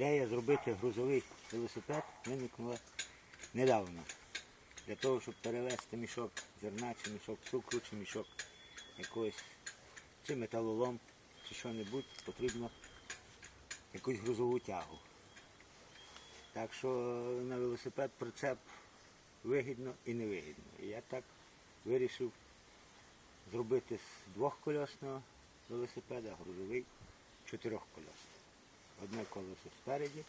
Ідея зробити грузовий велосипед виникнула недавно. Для того, щоб перевезти мішок зерна, чи мішок цукру, чи мішок якогось, чи металолом, чи що-небудь, потрібно якусь грузову тягу. Так що на велосипед прицеп вигідно і невигідно. І я так вирішив зробити з двохкольосного велосипеда грузовий чотирьохкольосний. Одне колесо спереді,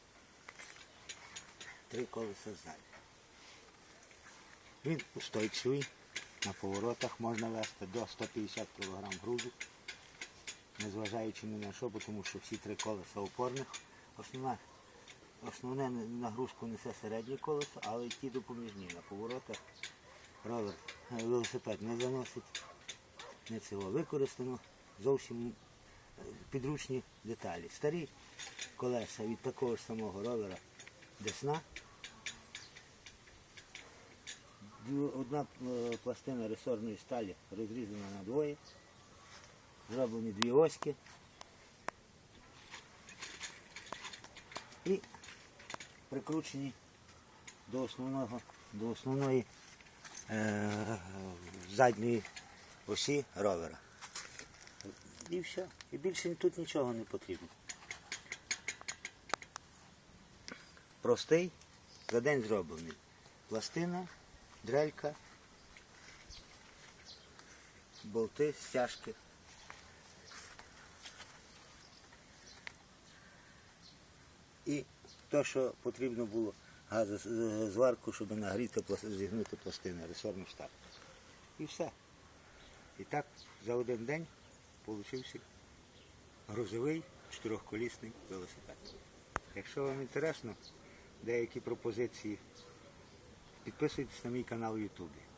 три колеса ззаді. Він устойчивий, на поворотах можна вести до 150 кг грузу, незважаючи ні на що, тому що всі три колеса опорних. Основна, основне нагрузку несе середнє колесо, але й ті допоміжні. На поворотах ровер, велосипед не заносить, не цього використано зовсім підручні деталі. Старі колеса від такого ж самого ровера Десна. Одна е, пластина ресорної сталі розрізана на двоє. Зроблені дві оськи. І прикручені до основного, до основної е, задньої осі ровера. І все. І більше тут нічого не потрібно. Простий, за день зроблений. Пластина, дрелька, болти, стяжки. І те, що потрібно було газозварку, щоб нагріти, зігнути пластини, ресорну штаб. І все. І так за один день получився грузовий чотирьохколісний велосипед. Якщо вам інтересно деякі пропозиції, підписуйтесь на мій канал в Ютубі.